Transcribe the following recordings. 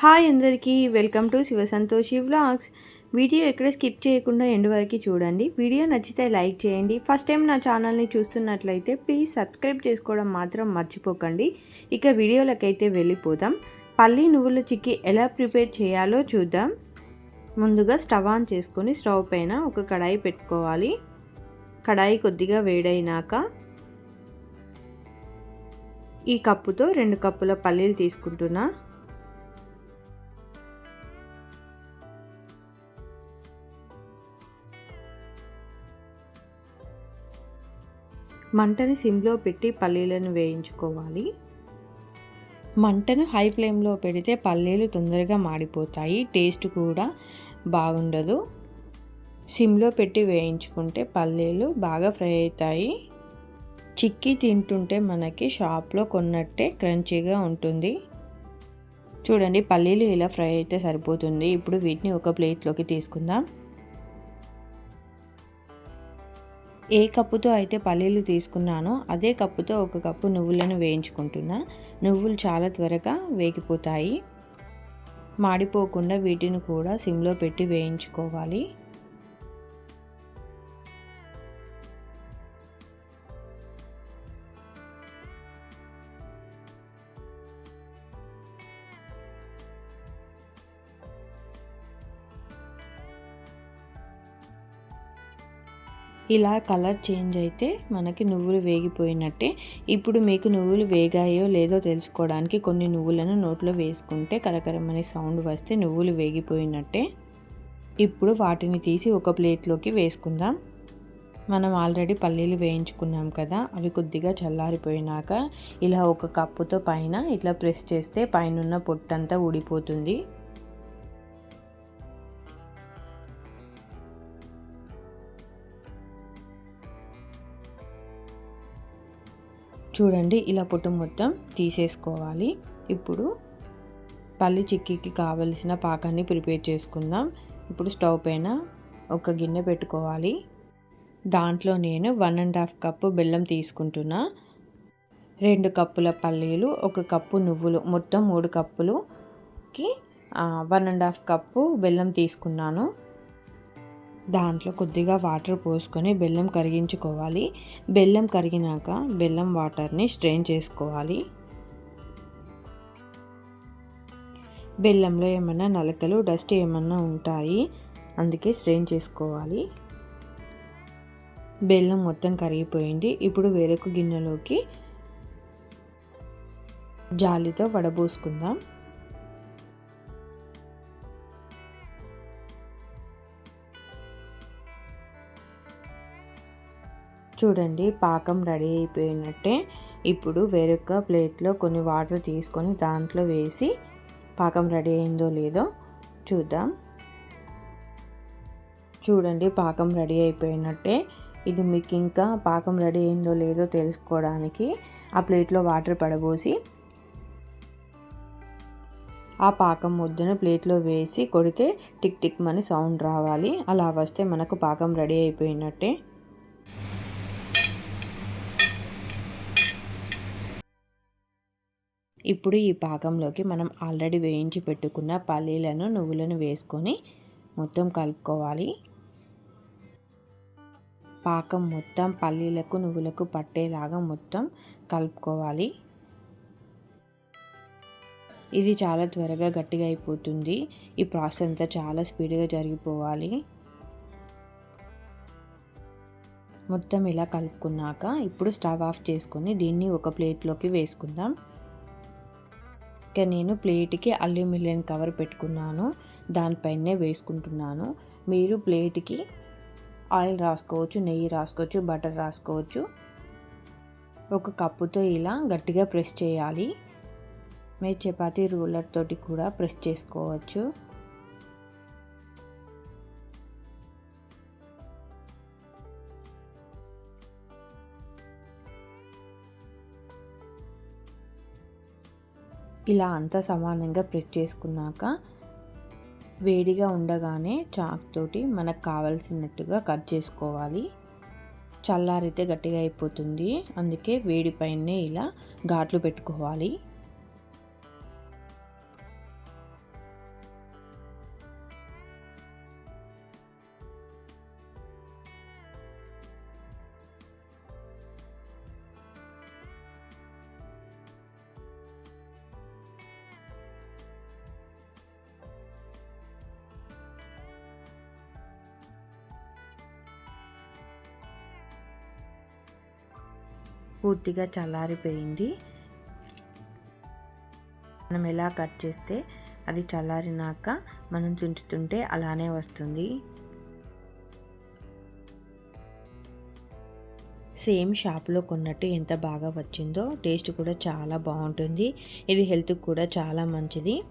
Hi అందరికీ welcome to Shiva Santoshi vlogs. Video ఎక్కడ skip చేయకుండా ఎండ్ వరకు చూడండి. వీడియో నచ్చితే లైక్ చేయండి. ఫస్ట్ టైం నా ఛానల్ని చూస్తున్నట్లయితే ప్లీజ్ సబ్స్క్రైబ్ చేసుకోవడం మాత్రం మర్చిపోకండి. ఇక వీడియోలకైతే వెళ్ళిపోదాం. పల్లి నువ్వుల చిక్కి ఎలా ప్రిపేర్ చేయాలో చూద్దాం. ముందుగా స్టవ్ ఆన్ చేసుకొని స్టవ్ పైన ఒక కడాయి పెట్టుకోవాలి. కడాయి కొద్దిగా వేడైనాక ఈ కప్పుతో రెండు కప్పుల పల్లీలు తీసుకుంటున్నా. మంటని సిమ్లో పెట్టి పల్లీలను వేయించుకోవాలి. మంటను హై ఫ్లేమ్లో పెడితే పల్లీలు తొందరగా మాడిపోతాయి. టేస్ట్ కూడా బాగుండదు. సిమ్లో పెట్టి వేయించుకుంటే పల్లీలు బాగా ఫ్రై అవుతాయి. చిక్కీ తింటుంటే మనకి షాప్లో కొన్నట్టే క్రంచీగా ఉంటుంది. చూడండి పల్లీలు ఇలా ఫ్రై అయితే సరిపోతుంది. ఇప్పుడు వీటిని ఒక ప్లేట్లోకి తీసుకుందాం. ఏ కప్పుతో అయితే పల్లీలు తీసుకున్నానో అదే కప్పుతో ఒక కప్పు నువ్వులను వేయించుకుంటున్నా. నువ్వులు చాలా త్వరగా వేగిపోతాయి. మాడిపోకుండా వీటిని కూడా సిమ్లో పెట్టి వేయించుకోవాలి. ఇలా కలర్ చేంజ్ అయితే మనకి నువ్వులు వేగిపోయినట్టే. ఇప్పుడు మీకు నువ్వులు వేగాయో లేదో తెలుసుకోవడానికి కొన్ని నువ్వులను నోట్లో వేసుకుంటే కరకరమనే సౌండ్ వస్తే నువ్వులు వేగిపోయినట్టే. ఇప్పుడు వాటిని తీసి ఒక ప్లేట్లోకి వేసుకుందాం. మనం ఆల్రెడీ పల్లీలు వేయించుకున్నాం కదా అవి కొద్దిగా చల్లారిపోయినాక ఇలా ఒక కప్పుతో పైన ఇట్లా ప్రెస్ చేస్తే పైన పొట్టంతా ఊడిపోతుంది. చూడండి ఇలా పుట్టు మొత్తం తీసేసుకోవాలి. ఇప్పుడు పల్లి చిక్కీకి కావలసిన పాకాన్ని ప్రిపేర్ చేసుకుందాం. ఇప్పుడు స్టవ్ పైన ఒక గిన్నె పెట్టుకోవాలి. దాంట్లో నేను వన్ అండ్ హాఫ్ కప్పు బెల్లం తీసుకుంటున్నా. రెండు కప్పుల పల్లీలు ఒక కప్పు నువ్వులు మొత్తం మూడు కప్పులుకి వన్ అండ్ హాఫ్ కప్పు బెల్లం తీసుకున్నాను. దాంట్లో కొద్దిగా వాటర్ పోసుకొని బెల్లం కరిగించుకోవాలి. బెల్లం కరిగినాక బెల్లం వాటర్ని స్ట్రెయిన్ చేసుకోవాలి. బెల్లంలో ఏమైనా నలకలు డస్ట్ ఏమన్నా ఉంటాయి అందుకే స్ట్రెయిన్ చేసుకోవాలి. బెల్లం మొత్తం కరిగిపోయింది. ఇప్పుడు వేరొక గిన్నెలోకి జాలితో వడబోసుకుందాం. చూడండి పాకం రెడీ అయిపోయినట్టే. ఇప్పుడు వేరొక ప్లేట్లో కొన్ని వాటర్ తీసుకొని దాంట్లో వేసి పాకం రెడీ అయిందో లేదో చూద్దాం. చూడండి పాకం రెడీ అయిపోయినట్టే. ఇది మీకు ఇంకా పాకం రెడీ అయిందో లేదో తెలుసుకోవడానికి ఆ ప్లేట్లో వాటర్ పడబోసి ఆ పాకం ముద్దను ప్లేట్లో వేసి కొడితే టిక్ టిక్ మని సౌండ్ రావాలి. అలా వస్తే మనకు పాకం రెడీ అయిపోయినట్టే. ఇప్పుడు ఈ పాకంలోకి మనం ఆల్రెడీ వేయించి పెట్టుకున్న పల్లీలను నువ్వులను వేసుకొని మొత్తం కలుపుకోవాలి. పాకం మొత్తం పల్లీలకు నువ్వులకు పట్టేలాగా మొత్తం కలుపుకోవాలి. ఇది చాలా త్వరగా గట్టిగా అయిపోతుంది. ఈ ప్రాసెస్ అంతా చాలా స్పీడ్గా జరిగిపోవాలి. మొత్తం ఇలా కలుపుకున్నాక ఇప్పుడు స్టవ్ ఆఫ్ చేసుకొని దీన్ని ఒక ప్లేట్లోకి వేసుకుందాం. ఇక నేను ప్లేట్కి అల్యూమినియం కవర్ పెట్టుకున్నాను. దానిపైనే వేసుకుంటున్నాను. మీరు ప్లేట్కి ఆయిల్ రాసుకోవచ్చు నెయ్యి రాసుకోవచ్చు బటర్ రాసుకోవచ్చు. ఒక కప్పుతో ఇలా గట్టిగా ప్రెస్ చేయాలి. మీరు చపాతీ రూలర్ తోటి కూడా ప్రెస్ చేసుకోవచ్చు. ఇలా అంతా సమానంగా ప్రెస్ చేసుకున్నాక వేడిగా ఉండగానే చాక్ తోటి మనకు కావలసినట్టుగా కట్ చేసుకోవాలి. చల్లారితే గట్టిగా అయిపోతుంది. అందుకే వేడి పైనే ఇలా ఘాట్లు పెట్టుకోవాలి. పూర్తిగా చల్లారిపోయింది. మనం ఎలా కట్ చేస్తే అది చల్లారినాక మనం తుంచుతుంటే అలానే వస్తుంది. సేమ్ షాప్లో కొన్నట్టు ఎంత బాగా వచ్చిందో టేస్ట్ కూడా చాలా బాగుంటుంది. ఇది హెల్త్కి కూడా చాలా మంచిది.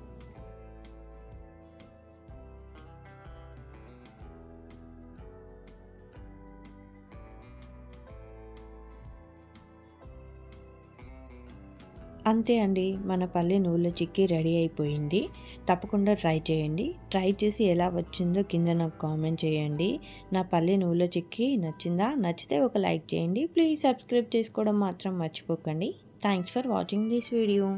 అంతే అండి మన పల్లె నువ్వుల చిక్కీ రెడీ అయిపోయింది. తప్పకుండా ట్రై చేయండి. ట్రై చేసి ఎలా వచ్చిందో కింద నాకు కామెంట్ చేయండి. నా పల్లె నూనె చిక్కి నచ్చిందా? నచ్చితే ఒక లైక్ చేయండి. ప్లీజ్ సబ్స్క్రైబ్ చేసుకోవడం మాత్రం మర్చిపోకండి. Thanks for watching this video.